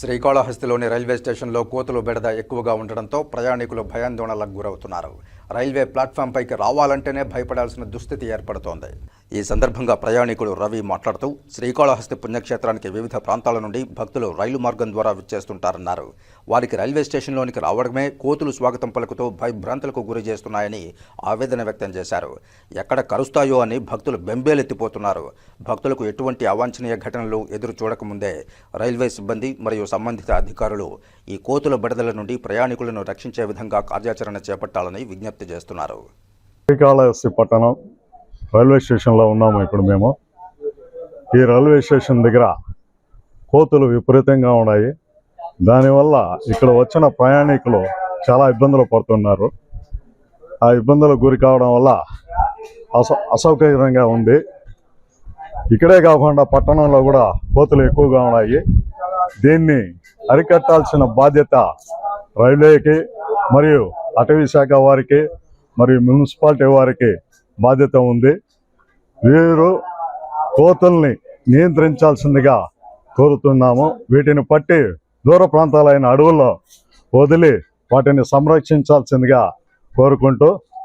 శ్రీకాళహస్తిలోని railway స్టేషన్లో కోతులు బెడద ఎక్కువగా ఉండడంతో ప్రయాణికులు భయాందోళనలకు గురవుతున్నారు. రైల్వే ప్లాట్ఫామ్ పైకి రావాలంటేనే భయపడాల్సిన దుస్థితి ఏర్పడుతోంది. ఈ సందర్భంగా ప్రయాణికుడు రవి మాట్లాడుతూ శ్రీకాళహస్తి పుణ్యక్షేత్రానికి వివిధ ప్రాంతాల నుండి భక్తులు రైలు మార్గం ద్వారా విచ్చేస్తుంటారన్నారు. వారికి రైల్వే స్టేషన్లోనికి రావడమే కోతులు స్వాగతం పలుకుతూ భయభ్రాంతులకు గురి చేస్తున్నాయని ఆవేదన వ్యక్తం చేశారు. ఎక్కడ కరుస్తాయో అని భక్తులు బెంబేలెత్తిపోతున్నారు. భక్తులకు ఎటువంటి అవాంఛనీయ ఘటనలు ఎదురు చూడకముందే రైల్వే సిబ్బంది మరియు సంబంధిత అధికారులు ఈ కోతుల బెడదల నుండి ప్రయాణికులను రక్షించే విధంగా కార్యాచరణ చేపట్టాలని విజ్ఞప్తి చేస్తున్నారు. శ్రీకాళహస్తి పట్టణం రైల్వే స్టేషన్లో ఉన్నాము ఇప్పుడు మేము. ఈ రైల్వే స్టేషన్ దగ్గర కోతులు విపరీతంగా ఉన్నాయి. దానివల్ల ఇక్కడ వచ్చిన ప్రయాణికులు చాలా ఇబ్బందులు పడుతున్నారు. ఆ ఇబ్బందులకు గురి కావడం వల్ల అసౌ అసౌకర్యంగా ఉంది. ఇక్కడే కాకుండా పట్టణంలో కూడా కోతులు ఎక్కువగా ఉన్నాయి. దీన్ని అరికట్టాల్సిన బాధ్యత రైల్వేకి మరియు అటవీ శాఖ వారికి మరియు మున్సిపాలిటీ వారికి బాధ్యత ఉంది. వీరు కోతుల్ని నియంత్రించాల్సిందిగా కోరుతున్నాము. వీటిని పట్టి దూర ప్రాంతాలైన అడవుల్లో వదిలి వాటిని సంరక్షించాల్సిందిగా కోరుకుంటూ